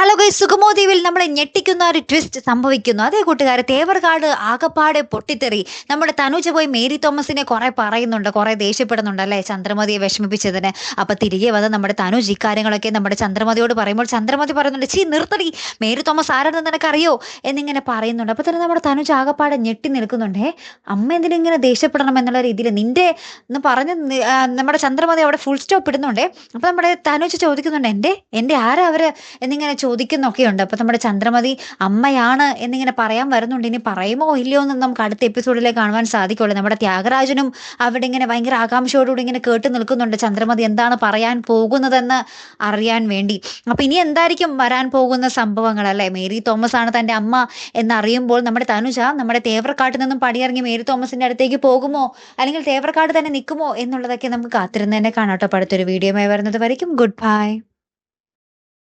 Hello guys സുഗമോ ദ്വീപിൽ നമ്മളെ ഞെട്ടിക്കുന്ന ഒരു ട്വിസ്റ്റ് സംഭവിക്കുന്നു. അതേ കൂട്ടുകാരെ തേവർകാട് ആകപ്പാടെ പൊട്ടിത്തെറി. നമ്മുടെ തനുജ പോയി മേരി തോമസിനെ കുറെ പറയുന്നുണ്ട് കുറെ ദേഷ്യപ്പെടുന്നുണ്ട് അല്ലേ? ചന്ദ്രമതിയെ വിഷമിപ്പിച്ചതിന്. അപ്പൊ തിരികെ വന്ന് നമ്മുടെ തനുജ് ഇക്കാര്യങ്ങളൊക്കെ നമ്മുടെ ചന്ദ്രമതിയോട് പറയുമ്പോൾ ചന്ദ്രമതി പറയുന്നുണ്ട് ചീ നിർത്തടി. മേരി തോമസ് ആരാണെന്ന് നിനക്കറിയോ? എന്നിങ്ങനെ പറയുന്നുണ്ട്. അപ്പൊ തന്നെ നമ്മുടെ തനുജ് ആകപ്പാടെ ഞെട്ടി നിൽക്കുന്നുണ്ടേ. അമ്മ എന്തിനും ഇങ്ങനെ ദേഷ്യപ്പെടണം എന്നുള്ള രീതിയിൽ നിന്റെ എന്ന് പറഞ്ഞ് നമ്മുടെ ചന്ദ്രമതി അവിടെ ഫുൾ സ്റ്റോപ്പ് ഇടുന്നുണ്ടേ. അപ്പൊ നമ്മുടെ തനുജ് ചോദിക്കുന്നുണ്ട് എന്റെ എന്റെ ആരാ അവർ? എന്നിങ്ങനെ ചോദിക്കുന്നൊക്കെ ഉണ്ട് അപ്പൊ നമ്മുടെ ചന്ദ്രമതി അമ്മയാണ് എന്നിങ്ങനെ പറയാൻ വരുന്നുണ്ട്. ഇനി പറയുമോ ഇല്ലയോ എന്ന് നമുക്ക് അടുത്ത എപ്പിസോഡിലേക്ക് കാണുവാൻ സാധിക്കുള്ളൂ. നമ്മുടെ ത്യാഗരാജനും അവിടെ ഇങ്ങനെ ഭയങ്കര ആകാംക്ഷയോടുകൂടി ഇങ്ങനെ കേട്ട് നിൽക്കുന്നുണ്ട്. ചന്ദ്രമതി എന്താണ് പറയാൻ പോകുന്നതെന്ന് അറിയാൻ വേണ്ടി. അപ്പൊ ഇനി എന്തായിരിക്കും വരാൻ പോകുന്ന സംഭവങ്ങൾ അല്ലെ? മേരി തോമസ് ആണ് തന്റെ അമ്മ എന്നറിയുമ്പോൾ നമ്മുടെ തനുജ നമ്മുടെ തേവർക്കാട്ടിൽ നിന്നും പടിയിറങ്ങി മേരി തോമസിന്റെ അടുത്തേക്ക് പോകുമോ? അല്ലെങ്കിൽ തേവർക്കാട് തന്നെ നിൽക്കുമോ എന്നുള്ളതൊക്കെ നമുക്ക് കാത്തിരുന്ന് തന്നെ കാണാട്ടോ അടുത്തൊരു വീഡിയോ വരുന്നത് വരയ്ക്കും. Good bye.